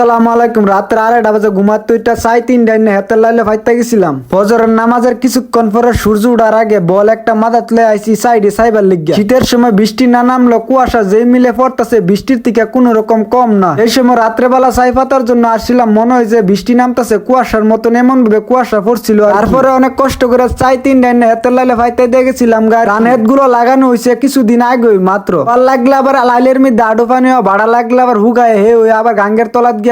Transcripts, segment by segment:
আসসালামু আলাইকুম। রাত্রে আড়াইটা বাজে ঘুমার তুইটা চাই তিন ডাইন হাতের লাইলে ফাইতে গেছিলাম। ফজরের নামাজের কিছুক্ষণ পরে সূর্য উঠার আগে বল একটা মাথা লয়ে আইছি সাইডে সাইবার লিগা শীতের সময় বৃষ্টি না নামলো কুয়াশা যেই মিলে পড়তাছে, বৃষ্টির থেকে কোনো রকম কম না। এই সময় রাত্রেবেলা ছাই পাতার জন্য আসছিলাম, মনে হয় যে বৃষ্টি নামতাছে, কুয়াশার মতন এমন ভাবে কুয়াশা পড়ছিল। তারপরে অনেক কষ্ট করে চাই তিন ডাইন হাতের লাইলে ফাইতে দিয়ে গেছিলাম গা রানেরগুলো লাগানো হয়েছে কিছুদিন আগে মাত্র। লাগলে আবার লাইলের মধ্যে আডো পানি ভাড়া লাগলে আবার হুগায়, হে আবার গাঙ্গের তলাত গিয়া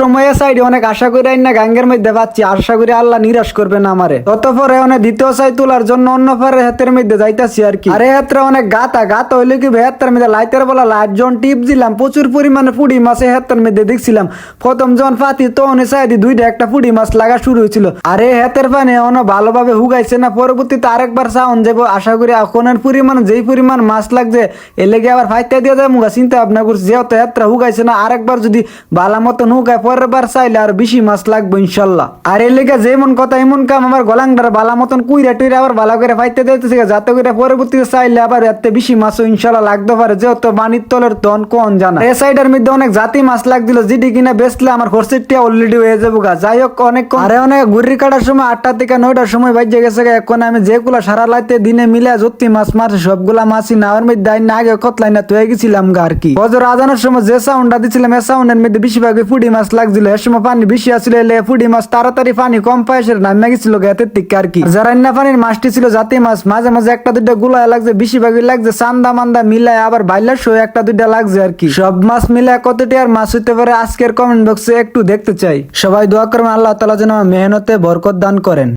সময় সাইডে অনেক আশা করে না, গাঙ্গের মধ্যে পাচ্ছি আশা করি আল্লাহ নিরাশ করবে না আমারে। ততপরে অনেক দ্বিতীয় সাই তোলার জন্য অন্য পরে হাতের মধ্যে যাইতাছি আর কি। আরে হাতের অনেক গাতা গাতা হইলে কি হাতের মধ্যে লাইতের বলা লাইট যখন টিপ দিলাম, প্রচুর পরিমাণে পুড়ি মাছে হাতের মধ্যে দেখছিলাম। প্রথম যখন পাতি তখন সাইডে দুইটা একটা পুড়ি মাছ লাগা শুরু হয়েছিল। আরে হেতের পানি অন ভালোভাবে হুগাইছে না, পরবর্তীতে আরেকবার সাউন্ড যাব আশা করি এখনের পরিমাণ, যেই পরিমাণ মাছ লাগছে এ আবার ফাইতে দিয়ে যায় মুগা চিন্তা ভাবনা করছি, যেহেতু হাতটা হুগাইছে না, আরেকবার যদি ভালো মতন হুগায় পরের বার চাইলে আর বেশি মাছ লাগবে ইনশাল্লাহ। আর এর লেগে যেমন কথা এমন কাম আমার গলাংটার বালা মতন কুইরা টুইরা আবার ভালো করে ফাইতে দিতেছে যাতে করে পরবর্তীতে চাইলে আবার এতে বেশি মাছও ইনশাল্লাহ লাগতে পারে, যেহেতু বাণির তলের তন কোন জানা। এ সাইডের মধ্যে অনেক জাতি মাছ লাগছিল, যেটি কিনা বেচলে আমার খরচেরটা অলরেডি হয়ে যাব গা। যাই হোক, অনেক আরে অনেক ঘুরি কাটার সময় আটটা থেকে নয়টার সময় বাজে গেছে গা। এখন আমি যেগুলা সারা লাইতে দিনে মিলে যত্তি মাছ মারছে, সবগুলা মাছই না আমার মধ্যে আইন আগে কতলাই না তুই গেছিলাম গা আর কি। বজর আজানোর সময় যে সাউন্ডটা দিছিলাম, এ সাউন্ডের মধ্যে বেশিরভাগ ফুডি মাছ লাগছিল। এর সময় পানি বেশি আসলে এলে ফুডি মাছ তাড়াতাড়ি পানি কম পায়েছে নামে গেছিল গেতের থেকে আর কি। যারা ইন্না পানির মাছটি ছিল, জাতি মাছ, মাঝে মাঝে একটা দুইটা গুলায় লাগছে, বেশিরভাগই লাগছে, চান্দা মান্দা মিলায় আবার বাইলার শো একটা দুইটা লাগছে আর কি। সব মাছ মিলায় কতটি আর মাছ হইতে পারে আজকের কমেন্ট বক্সে একটু দেখতে চাই। সবাই দোয়া করবেন, আল্লাহ তালা যেন মেহনতে বরকত দান করেন।